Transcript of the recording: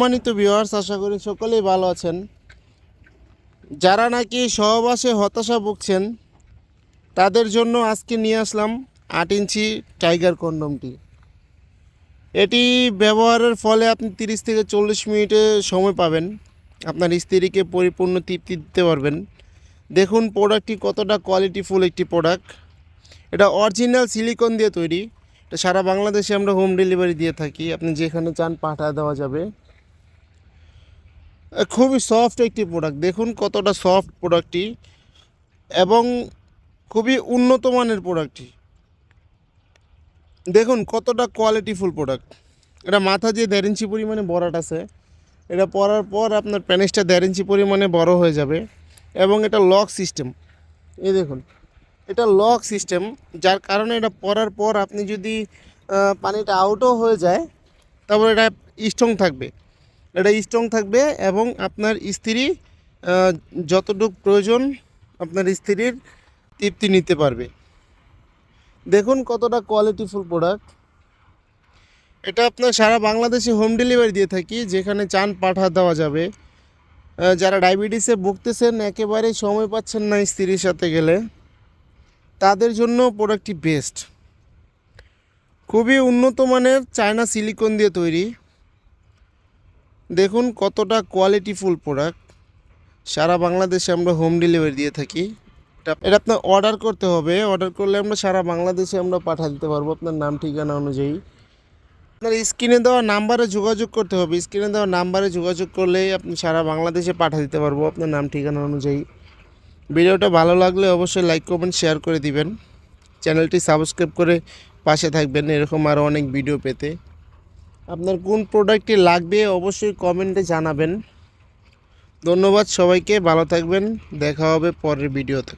সম্মানিত ভিউয়ার্স আশা করি সকলেই ভালো আছেন। যারা নাকি সহবাসে হতাশা ভুগছেন, তাদের জন্য আজকে নিয়ে আসলাম আট ইঞ্চি টাইগার কন্ডমটি। এটি ব্যবহারের ফলে আপনি তিরিশ থেকে চল্লিশ মিনিটে সময় পাবেন। আপনার স্ত্রীকে পরিপূর্ণ তৃপ্তি দিতে পারবেন। দেখুন প্রোডাক্টটি কতটা কোয়ালিটিফুল একটি প্রোডাক্ট। এটা অরিজিনাল সিলিকন দিয়ে তৈরি। এটা সারা বাংলাদেশে আমরা হোম ডেলিভারি দিয়ে থাকি। আপনি যেখানে চান পাঠা দেওয়া যাবে। খুবই সফট একটি প্রোডাক্ট দেখুন কতটা সফট প্রোডাক্টটি এবং খুবই উন্নত মানের প্রোডাক্টটি দেখুন কতটা কোয়ালিটিফুল প্রোডাক্ট এটা মাথা যে দেড় ইঞ্চি পরিমাণে বড়াট আছে, এটা পরার পর আপনার প্যানেসটা দেড় ইঞ্চি পরিমাণে বড় হয়ে যাবে, এবং এটা লক সিস্টেম এই দেখুন, এটা লক সিস্টেম যার কারণে এটা পরার পর আপনি যদি পানিটা আউটও হয়ে যায়, তারপর এটা স্ট্রং থাকবে। এটা স্ট্রং থাকবে এবং আপনার স্ত্রী যতটুকু প্রয়োজন আপনার স্ত্রীর তৃপ্তি নিতে পারবে। দেখুন কতটা কোয়ালিটিফুল প্রোডাক্ট এটা আপনার সারা বাংলাদেশে হোম ডেলিভারি দিয়ে থাকি, যেখানে চান পাঠা দেওয়া যাবে। যারা ডায়াবেটিসে ভুগতেছেন একেবারেই সময় পাচ্ছেন না স্ত্রীর সাথে গেলে, তাদের জন্য প্রোডাক্টটি বেস্ট খুবই উন্নত মানের চায়না সিলিকন দিয়ে তৈরি। দেখুন কতটা কোয়ালিটিফুল প্রোডাক্ট সারা বাংলাদেশে আমরা হোম ডেলিভারি দিয়ে থাকি। এটা আপনার অর্ডার করতে হবে। অর্ডার করলে আমরা সারা বাংলাদেশে আমরা পাঠা দিতে পারব আপনার নাম, ঠিকানা অনুযায়ী। আপনার স্ক্রিনে দেওয়া নাম্বারে যোগাযোগ করতে হবে। স্ক্রিনে দেওয়া নাম্বারে যোগাযোগ করলেই আপনি সারা বাংলাদেশে পাঠা দিতে পারব আপনার নাম, ঠিকানা অনুযায়ী। ভিডিওটা ভালো লাগলে অবশ্যই লাইক কমেন্ট শেয়ার করে দিবেন। চ্যানেলটি সাবস্ক্রাইব করে পাশে থাকবেন, এরকম আরও অনেক ভিডিও পেতে। আপনার কোন প্রোডাক্টটি লাগবে অবশ্যই কমেন্টে জানাবেন। ধন্যবাদ সবাইকে, ভালো থাকবেন, দেখা হবে পরের ভিডিওতে